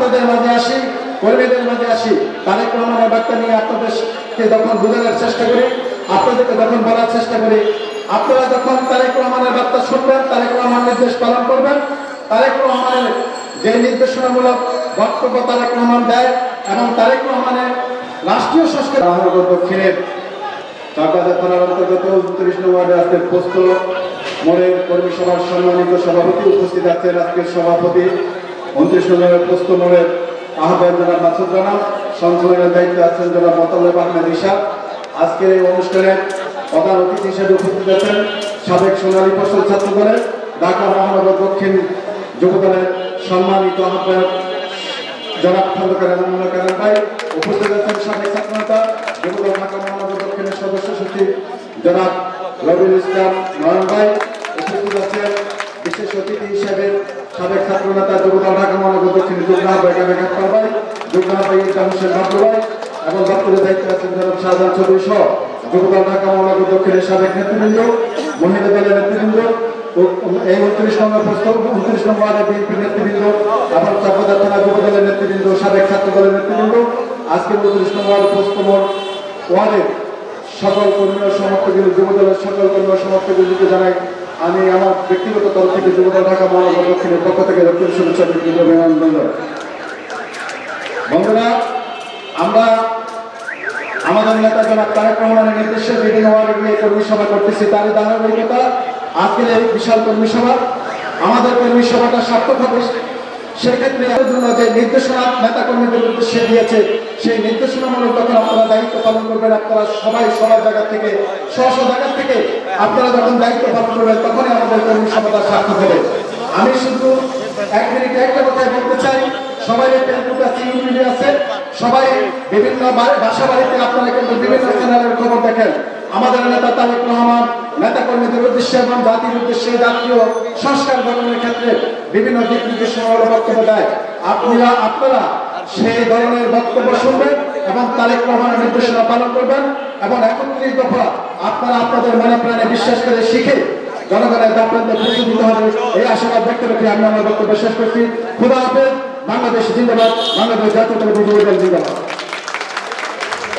আপনাদের মাঝে আসি, কর্মীদের মাঝে আসি, তারেক রহমানের বার্তা নিয়ে আপনাদেরকে যখন বোঝানোর চেষ্টা করি আপনাদেরকে যখন বলার চেষ্টা করি, আপনারা যখন তারেক রহমানের বার্তা শুনবেন, তারেক রহমান নির্দেশ পালন করবেন, তারেক রহমানের যে নির্দেশনামূলক বক্তব্য তারেক রহমান দেয় এবং তারেক রহমানের রাষ্ট্রীয় মহানগর দক্ষিণের চাকবাজার থানার অন্তর্গত উনত্রিশ নম্বর আজকের পোস্ত মোড়ের কর্মী সভার সম্মানিত সভাপতি, উপস্থিত আছেন আজকের সভাপতি উনত্রিশ নম্বরের পোস্ত মোড়ের আহ্বায়ক জনাব মাসুদ রানা, সংসদের দায়িত্বে আছেন জনাব মোতালেব আহমেদ ইশা আজকের এই অনুষ্ঠানে প্রধান অতিথি হিসেবে উপস্থিত আছেন সাবেক সোনালী ফসল ছাত্র দলের ঢাকা মহানগর দক্ষিণ যুবদলের সম্মানিত আহ্বায়ক জনাব খন্দকার এনামুল্লাহ কালাম ভাই। উপস্থিত আছেন সাবেক ছাত্রনেতা যুবদল ঢাকা মহানগর দক্ষিণের সদস্য সচিব জনাব রবিউল ইসলাম নয়ন ভাই। উপস্থিত আছেন বিশেষ অতিথি হিসেবে সাবেক ছাত্রনেতা যুবদল ঢাকা মহানগর গামে গাপ্পার ভাই যুগনাথ ভাই ইসলাম হোসেন বাবলু ভাই এবং দপ্তরের দায়িত্বে আছেন জনাব শাহজাহান চৌধুরী সহ যুবদল ঢাকা মহানগর দক্ষিণের সাবেক নেতৃবৃন্দ, মহিলা দলের নেতৃবৃন্দ এই উনত্রিশ নম্বর প্রস্তাব উনত্রিশ নম্বর ওয়ার্ডের বিএনপি নেতৃবৃন্দ, আবার চাপাদা থানা যুব দলের নেতৃবৃন্দ, সাবেক ছাত্র দলের নেতৃবৃন্দ। আজকে উনত্রিশ নম্বর প্রস্তমর ওয়ার্ডের সকল কর্মী ও সমর্থকদের যুব দলের সকল কর্মী ও সমর্থকদেরকে জানাই আমি আমার ব্যক্তিগত তরফ থেকে যুবদল ঢাকা মহানগর দক্ষিণের পক্ষ থেকে রক্ষণ শুভেচ্ছা বন্ধুরা, আমরা আমাদের নেতা জনাব তারেক রহমানের নির্দেশে মিটিং হওয়ার নিয়ে কর্মী সভা করতেছি। তারই ধারাবাহিকতা আজকের এই বিশাল কর্মী সভা। আমাদের কর্মী সভাটা সার্থক হবে। সেক্ষেত্রে জন্য যে নির্দেশনা নেতা কর্মীদের উদ্দেশ্যে দিয়েছে, সেই নির্দেশনামূলক যখন আপনারা দায়িত্ব পালন করবেন, আপনারা সবাই সবার জায়গা থেকে স্ব জায়গা থেকে আপনারা যখন দায়িত্ব পালন করবেন, তখনই আমাদের কর্মী সভাটা সার্থক হবে। আমি শুধু এক মিনিট একটা কথাই বলতে চাই, সবাই ফেসবুক আছে আছে, সবাই বিভিন্ন বাসা বাড়িতে আপনারা কিন্তু বিভিন্ন চ্যানেলের খবর দেখেন। আমাদের নেতা তারেক রহমান নেতা কর্মীদের উদ্দেশ্যে এবং জাতির উদ্দেশ্যে জাতীয় সংস্কার গঠনের ক্ষেত্রে বিভিন্ন দিক নির্দেশনামূলক বক্তব্য দেয়। আপনারা আপনারা সেই ধরনের বক্তব্য শুনবেন এবং তারেক রহমানের নির্দেশনা পালন করবেন এবং একত্রিশ দফা আপনারা আপনাদের মনে প্রাণে বিশ্বাস করে শিখে জনগণের দাপ্রান্তে পৌঁছে দিতে হবে। এই আশাবাদ ব্যক্ত রেখে আমি আমার বক্তব্য শেষ করছি। খুদা হাফেজ, বাংলাদেশ জিন্দাবাদ, বাংলাদেশ জাতীয় জিন্দাবাদ।